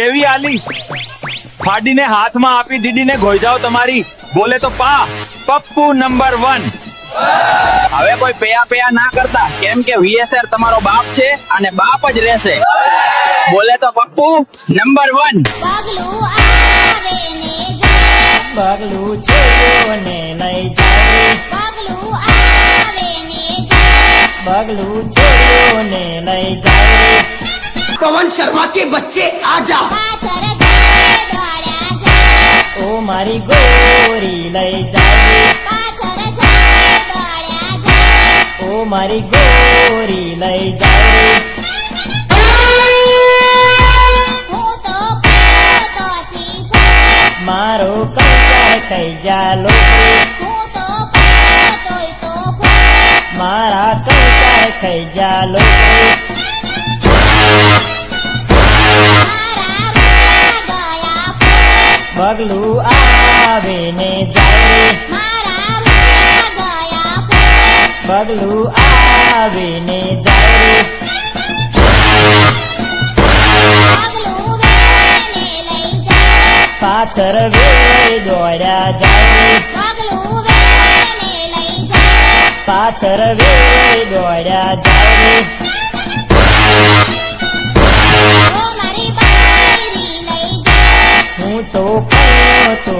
કેવી આલી? ફાડીને હાથમાં આપી દીદીને ઘોઈ તમારી. બોલે તો પા પપ્પુ નંબર વન. હવે કોઈ પેયા પેયા ના કરતા. કેમ કે વીએસઆર તમારો બાપ છે અને બાપ જ રહેશે. બોલે તો પપ્પુ નંબર વન. પગલું જાય. લઈ જાય. પગલું જાય. લઈ જાય. पवन शर्मा के बच्चे आ जाओ પાછળ જાય દોડ્યા જાય ઓ મારી ગોરી લઈ જાય પાછળ જાય દોડ્યા જાય ઓ મારી ગોરી લઈ જાય હું તો પોતોથી ફરું. મારો કંસાર ખાઈ જા લોકો હું તો પોતોય તો ફરું. મારા કંસાર ખાઈ જા પગલું આવે ને જાય. પગલું આવે ને જાય. પાછળ વે દોડ્યા જાય. પાછળ વે દોડ્યા જાય.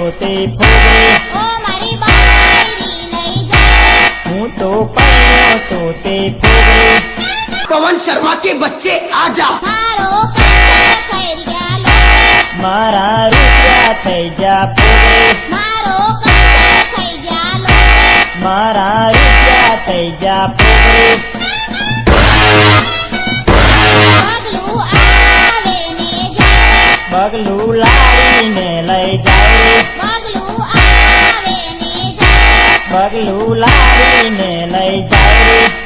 કયો તો તે ફોગરે ઓ મારી બાયરી લઈ જાય. હું તો કયો તો તે ફોગરે पवन शर्मा के बच्चे आ जाओ મારો કંચર ખરી ગયા લોટે. મારા રૂપિયા થઈ જા ફોગરે મારો કંચર થઈ ગયા લોટે. મારા રૂપિયા થઈ જા ફોગરે પગલું લાવીને લઈ જાય.